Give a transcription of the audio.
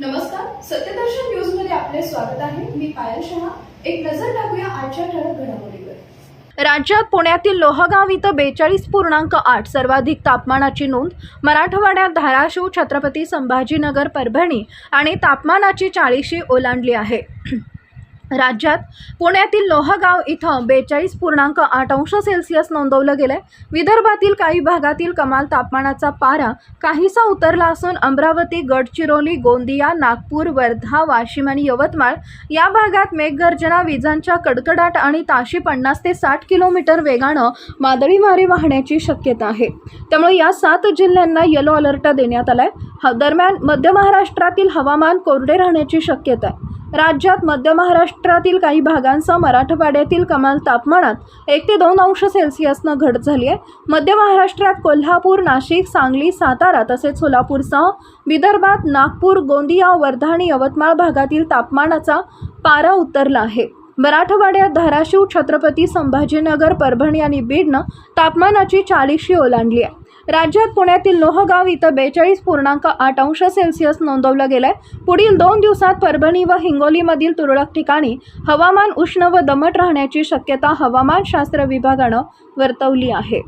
नमस्कार सत्यदर्शन न्यूजमध्ये आपले स्वागत आहे. मी पायल शहा. एक नजर टाकूया आजच्या ठळक घडामोडीवर. राज्यात पुण्यातील लोहगाव इथं बेचाळीस पूर्णांक आठ सर्वाधिक तापमानाची नोंद मराठवाड्यात धाराशिव छत्रपती संभाजीनगर परभणी आणि तापमानाची चाळीशी ओलांडली आहे. राज्यात पुण्यातील लोहगाव इथं बेचाळीस पूर्णांक आठ अंश सेल्सिअस नोंदवलं गेलंय. विदर्भातील काही भागातील कमाल तापमानाचा पारा काहीसा उतरला असून अमरावती गडचिरोली गोंदिया नागपूर वर्धा वाशिम आणि यवतमाळ या भागात मेघगर्जना विजांच्या कडकडाट आणि ताशी पन्नास ते साठ किलोमीटर वेगानं वादळी वारे वाहण्याची शक्यता आहे. त्यामुळे या सात जिल्ह्यांना येलो अलर्ट देण्यात आलाय. ह- दरम्यान मध्य महाराष्ट्रातील हवामान कोरडे राहण्याची शक्यता आहे. राज्यात मध्य महाराष्ट्रातील काही भागांसह मराठवाड्यातील कमाल तापमानात एक ते दोन अंश सेल्सिअसनं घट झाली आहे. मध्य महाराष्ट्रात कोल्हापूर नाशिक सांगली सातारा तसेच सोलापूरसह विदर्भात नागपूर गोंदिया वर्धा आणि यवतमाळ भागातील तापमानाचा पारा उतरला आहे. मराठवाड्यात धाराशिव छत्रपती संभाजीनगर परभणी आणि बीडनं तापमानाची चाळीशी ओलांडली आहे. राज्यात पुण्यातील लोहगाव इथं बेचाळीस पूर्णांक आठ अंश सेल्सिअस नोंदवलं गेलंय. पुढील दोन दिवसात परभणी व हिंगोलीमधील तुरळक ठिकाणी हवामान उष्ण व दमट राहण्याची शक्यता हवामानशास्त्र विभागानं वर्तवली आहे.